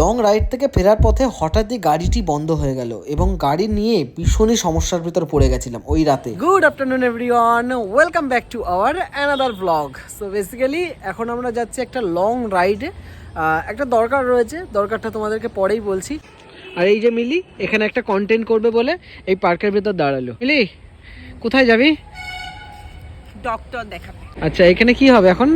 Long ride থেকে ফেরার পথে হঠাৎই গাড়িটি বন্ধ হয়ে গেল এবং গাড়ি নিয়ে ভীষণই সমস্যার ভিতর পড়ে গেছিলাম ওই রাতে। Good afternoon everyone welcome back to our another blog so basically এখন আমরা যাচ্ছি একটা লং রাইডে একটা দরকার রয়েছে। দরকারটা তোমাদেরকে পরেই বলছি। আর এই যে মিলি এখানে একটা কন্টেন্ট করবে বলে এই পার্কের ভেতর দাঁড়াল। মিলি কোথায় যাবি? ডক্টর দেখাবে। আচ্ছা এখানে কি হবে এখন?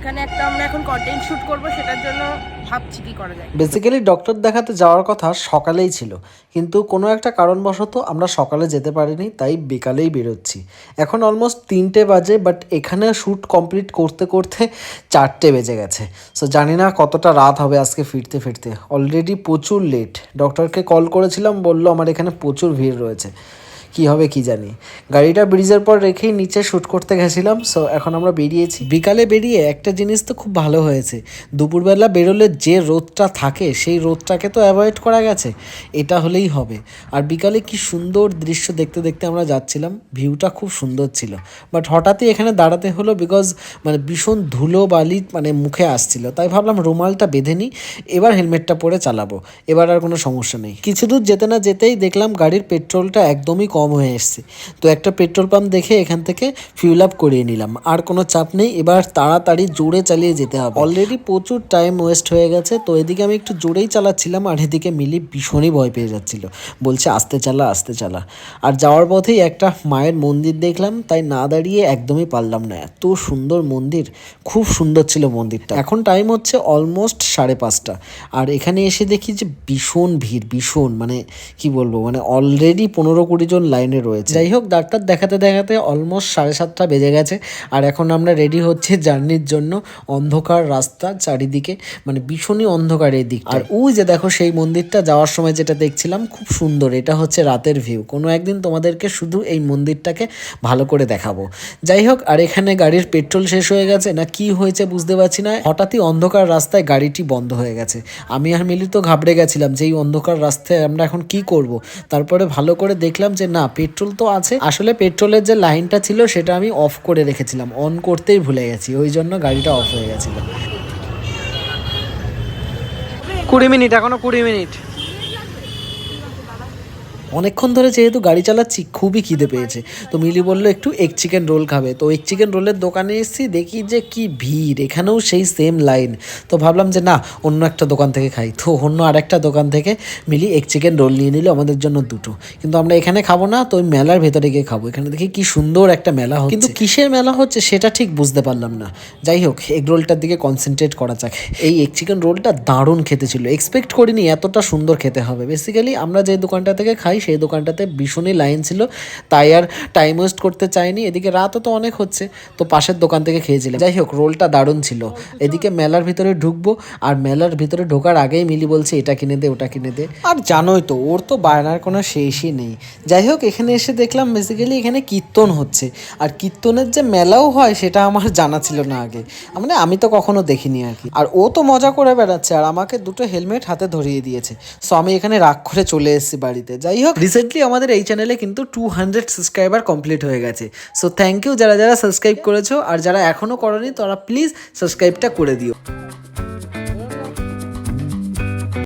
এখানে একটা আমরা এখন কন্টেন্ট শুট করব, সেটার জন্য ভাবছি কি করা যায়। বেসিক্যালি ডক্টর দেখাতে যাওয়ার কথা সকালেই ছিল। কিন্তু কোনো একটা কারণবশত আমরা সকালে যেতে পারিনি, তাই বিকালেই বেরোচ্ছি। এখন অলমোস্ট তিনটে বাজে বাট এখানে শ্যুট কমপ্লিট করতে করতে চারটে বেজে গেছে। সো জানি না কতটা রাত হবে আজকে ফিরতে ফিরতে। অলরেডি প্রচুর লেট ডক্টরকে কল করেছিলাম, বলল আমার এখানে প্রচুর ভিড় রয়েছে। কি হবে কি জানি। গাড়িটা ব্রিজের পর রেখেই নিচে শ্যুট করতে গেছিলাম সো এখন আমরা বেরিয়েছি। বিকালে বেরিয়ে একটা জিনিস তো খুব ভালো হয়েছে। দুপুরবেলা বেরোলে যে রোদটা থাকে, সেই রোদটাকে তো অ্যাভয়েড করা গেছে। এটা হলেই হবে। আর বিকালে কি সুন্দর দৃশ্য দেখতে দেখতে আমরা যাচ্ছিলাম, ভিউটা খুব সুন্দর ছিল। বাট হঠাৎই এখানে দাঁড়াতে হলো বিকজ মানে ভীষণ ধুলো বালি মানে মুখে আসছিল। তাই ভাবলাম রুমালটা বেঁধে নিই, এবার হেলমেটটা পরে চালাবো। এবার আর কোনো সমস্যা নেই। কিছু দূর যেতে না যেতেই দেখলাম গাড়ির পেট্রোলটা একদমই কম হয়ে এসছে। তো একটা পেট্রোল পাম্প দেখে এখান থেকে ফিউল আপ করিয়ে নিলাম। আর কোনো চাপ নেই, এবার তাড়াতাড়ি জোরে চালিয়ে যেতে হবে। অলরেডি প্রচুর টাইম ওয়েস্ট হয়ে গেছে, তো এদিকে আমি একটু জোরেই চালাচ্ছিলাম আর এদিকে মিলি ভীষণই ভয় পেয়ে যাচ্ছিল। বলছে, আস্তে চালা আস্তে চালা। আর যাওয়ার পথেই একটা মায়ের মন্দির দেখলাম, তাই না দাঁড়িয়ে একদমই পারলাম না। এত সুন্দর মন্দির, খুব সুন্দর ছিল মন্দিরটা। এখন টাইম হচ্ছে অলমোস্ট সাড়ে পাঁচটা। আর এখানে এসে দেখি যে ভীষণ ভিড়, ভীষণ মানে কি বলব মানে অলরেডি পনেরো কুড়ি জন লাইনে রয়েছে। যাই হোক, ডাক্তার দেখাতে দেখাতে অলমোস্ট সাড়ে সাতটা বেজে গেছে। আর এখন আমরা রেডি হচ্ছে জার্নির জন্য অন্ধকার রাস্তা চারিদিকে মানে ভীষণই অন্ধকার এই দিক আর ওই যে দেখো, সেই মন্দিরটা যাওয়ার সময় যেটা দেখছিলাম, খুব সুন্দর। এটা হচ্ছে রাতের ভিউ কোনো একদিন তোমাদেরকে শুধু এই মন্দিরটাকে ভালো করে দেখাবো। যাই হোক, আর এখানে গাড়ির পেট্রোল শেষ হয়ে গেছে। না, কি হয়েছে বুঝতে পারছি না। হঠাৎই অন্ধকার রাস্তায় গাড়িটি বন্ধ হয়ে গেছে। আমি আর মিলি তো ঘাবড়ে গেছিলাম যে এই অন্ধকার রাস্তায় আমরা এখন কি করব? তারপরে ভালো করে দেখলাম যে না পেট্রোল তো আছে। আসলে পেট্রোলের যে লাইনটা ছিল, সেটা আমি অফ করে রেখেছিলাম। অন করতেই ভুলে গেছি। ওই জন্য গাড়িটা অফ হয়ে গেছিল। কুড়ি মিনিট, এখনও কুড়ি মিনিট। অনেকক্ষণ ধরে যেহেতু গাড়ি চালাচ্ছি, খুবই খিদে পেয়েছে। তো মিলি বলল, একটু এগ চিকেন রোল খাবে। তো এগ চিকেন রোলের দোকানে এসেছি, দেখি যে কি ভিড়। এখানেও সেই সেম লাইন তো ভাবলাম যে, না, অন্য একটা দোকান থেকে খাই। তো অন্য আরেকটা দোকান থেকে মিলি এগ চিকেন রোল নিয়ে নিল আমাদের জন্য দুটো। কিন্তু আমরা এখানে খাব না, তো ওই মেলার ভেতরে গিয়ে খাব। এখানে দেখি কি সুন্দর একটা মেলা হচ্ছে। কিন্তু কিসের মেলা হচ্ছে সেটা ঠিক বুঝতে পারলাম না। যাই হোক এগ রোলটার দিকে কনসেন্ট্রেট করা যাক। এই এগ চিকেন রোলটা দারুণ খেতে ছিল। এক্সপেক্ট করিনি এতটা সুন্দর খেতে হবে। বেসিক্যালি আমরা যে দোকানটা থেকে খাই সেই দোকানটাতে ভীষণই লাইন ছিল। তাই আর টাইম ওয়েস্ট করতে চাইনি। এদিকে রাতও তো অনেক হচ্ছে। তো পাশের দোকান থেকে খেয়েছিলাম। যাই হোক রোলটা দারুণ ছিল। এদিকে মেলার ভিতরে ঢুকবো। আর মেলার ভিতরে ঢোকার আগেই মিলি বলছে, এটা কিনে দে, ওটা কিনে দে। আর জানোই তো, ওর তো বায়নার কোনো শেষই নেই। যাই হোক, এখানে এসে দেখলাম বেসিক্যালি এখানে কীর্তন হচ্ছে। আর কীর্তনের যে মেলাও হয়, সেটা আমার জানা ছিল না আগে। মানে আমি তো কখনো দেখিনি আর কি। আর ও তো মজা করে বেড়াচ্ছে। আর আমাকে দুটো হেলমেট হাতে ধরিয়ে দিয়েছে। সো আমি এখানে রাগ করে চলে এসেছি বাড়িতে। যাই হোক রিসেন্টলি আমাদের এই চ্যানেলে কিন্তু টু হান্ড্রেড সাবস্ক্রাইবার কমপ্লিট হয়ে গেছে। সো থ্যাংক ইউ যারা যারা সাবস্ক্রাইব করেছ, আর যারা এখনও করনি, তারা প্লিজ সাবস্ক্রাইবটা করে দিও।